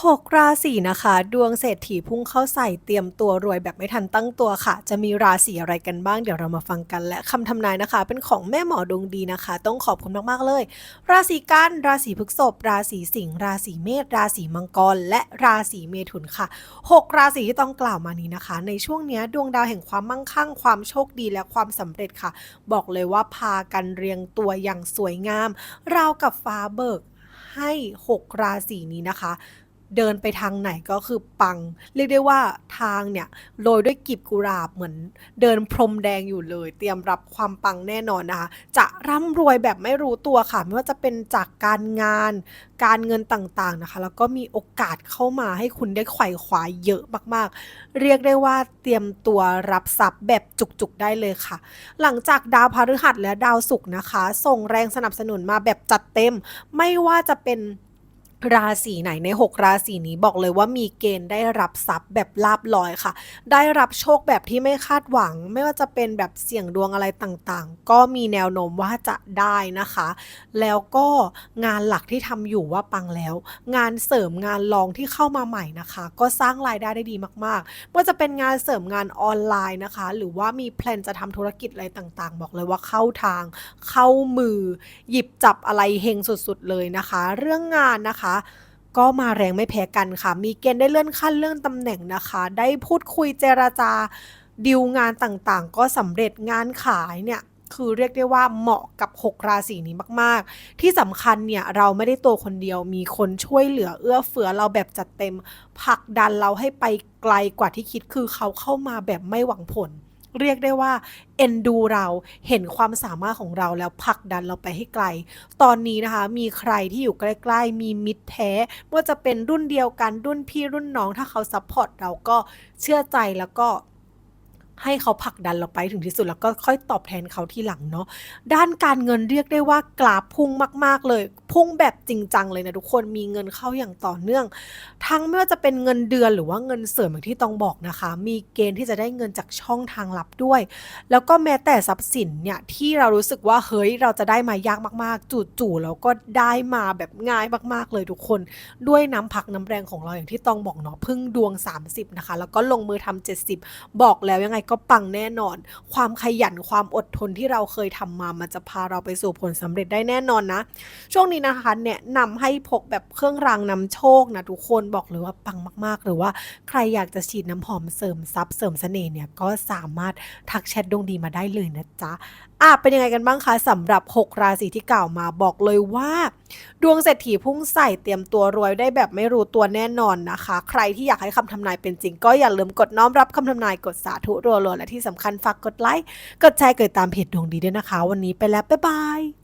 6ราศีนะคะ ดวงเศรษฐีพุ่งเข้าใส่เตรียมตัวรวยแบบไม่ทันตั้งตัวค่ะ จะมีราศีอะไรกันบ้างเดี๋ยวเรามาฟังกันและคำทำนายนะคะ เป็นของแม่หมอดวงดีนะคะ ต้องขอบคุณมากๆเลย ราศีกันราศีพฤษภราศีสิงห์ราศีเมษราศีมังกร และราศีเมถุนค่ะ6ราศีที่ต้องกล่าวมานี้นะคะ ในช่วงนี้ดวงดาวแห่งความมั่งคั่ง ความโชคดีและความสำเร็จค่ะ บอกเลยว่าพากันเรียงตัวอย่างสวยงามราวกับฟ้าเบิกให้ 6 ราศีนี้นะคะ เดินไปทางไหนก็คือปัง เรียกได้ว่าทางเนี่ยโรยด้วยกีบกุหลาบเหมือน เดินพรมแดงอยู่เลย เตรียมรับความปังแน่นอนนะคะ จะร่ำรวยแบบไม่รู้ตัวค่ะ ไม่ว่าจะเป็นจากการงาน การเงินต่างๆนะคะ แล้วก็มีโอกาสเข้ามาให้คุณได้ไขว่คว้าเยอะมากๆ เรียกได้ว่าเตรียมตัวรับทรัพย์แบบจุกๆได้เลยค่ะ หลังจากดาวพฤหัสและดาวศุกร์นะคะ ส่งแรงสนับสนุนมาแบบจัดเต็ม ไม่ว่าจะเป็น ราศีไหนใน 6 ราศีนี้บอกเลยว่ามีเกณฑ์ได้รับทรัพย์แบบลาบลอยค่ะ ได้รับโชคแบบที่ไม่คาดหวัง ไม่ว่าจะเป็นแบบเสี่ยงดวงอะไรต่างๆ ก็มีแนวโน้มว่าจะได้นะคะ แล้วก็งานหลักที่ทำอยู่ว่าปังแล้ว งานเสริมงานรองที่เข้ามาใหม่นะคะ ก็สร้างรายได้ได้ดีมากๆไม่ว่าจะเป็นงานเสริมงานออนไลน์นะคะ หรือว่ามีแพลนจะทำธุรกิจอะไรต่างๆ บอกเลยว่าเข้าทาง เข้ามือ หยิบจับอะไรเฮงสุดๆเลยนะคะ เรื่องงานนะคะก็มาแรงไม่แพ้กันค่ะ มีเกณฑ์ได้เลื่อนขั้นเลื่อนตำแหน่งนะคะ ได้พูดคุยเจราจาดีลงานต่างๆ ก็สำเร็จงานขายเนี่ยคือเรียกได้ว่าเหมาะกับ 6 ราศีนี้มาก ๆ ที่สำคัญเนี่ยเราไม่ได้ตัวคนเดียวมีคนช่วยเหลือเอื้อเฟื้อเราแบบจัดเต็มผลักดันเราให้ไปไกลกว่าที่คิดคือเขาเข้ามาแบบไม่หวังผล เรียกได้ว่าเอ็นดูเราเห็นความสามารถของเราแล้วผลักดันเราไปให้ไกล ตอนนี้นะคะ มีใครที่อยู่ใกล้ ๆ มีมิตรแท้ไม่ว่าจะเป็นรุ่นเดียวกันรุ่นพี่รุ่นน้องถ้าเขาซัพพอร์ตเราก็เชื่อใจแล้วก็ให้เขาผลักดันเราไปถึงที่สุดแล้วก็ค่อยตอบแทนเขาทีหลังเนาะด้านการเงินเรียกได้ว่ากราฟพุ่งมาก ๆ เลย พุ่งแบบจริงจังเลยนะทุกคนมีเงินเข้าอย่างต่อเนื่อง ทั้งไม่ว่าจะเป็นเงินเดือนหรือว่าเงินเสริมอย่างที่ต้องบอกนะคะ มีเกณฑ์ที่จะได้เงินจากช่องทางลับด้วย แล้วก็แม้แต่ทรัพย์สินเนี่ยที่เรารู้สึกว่าเฮ้ยเราจะได้มายากมากๆ จู่ๆเราก็ได้มาแบบง่ายมากๆเลยทุกคน ด้วยน้ำพักน้ำแรงของเราอย่างที่ต้องบอกเนาะพึ่งดวง 30 นะคะ แล้วก็ลงมือทำ70 บอกแล้วยังไงก็ปังแน่นอน ความขยันความอดทนที่เราเคยทำมามันจะพาเราไปสู่ผลสำเร็จได้แน่นอนนะ ช่วงนี้นะคะ แนะนำให้พกแบบเครื่องรางนำโชคนะทุกคนบอกเลยว่าปังมาก ๆ หรือว่าใครอยากจะฉีดน้ำหอมเสริมทรัพย์เสริมเสน่ห์เนี่ยก็สามารถทักแชทดวงดีมาได้เลยนะจ๊ะอะเป็นยังไงกันบ้างคะสำหรับ 6 ราศีที่กล่าวมาบอกเลยว่า ดวงเศรษฐีพุ่งใส่เตรียมตัวรวยได้แบบไม่รู้ตัวแน่นอนนะคะ ใครที่อยากให้คำทำนายเป็นจริง ก็อย่าลืมกดน้อมรับคำทำนายกดสาธุรัวๆและที่สำคัญฝากกดไลค์กดแชร์กดตามเพจดวงดีด้วยนะคะ วันนี้ไปแล้วบ๊ายบาย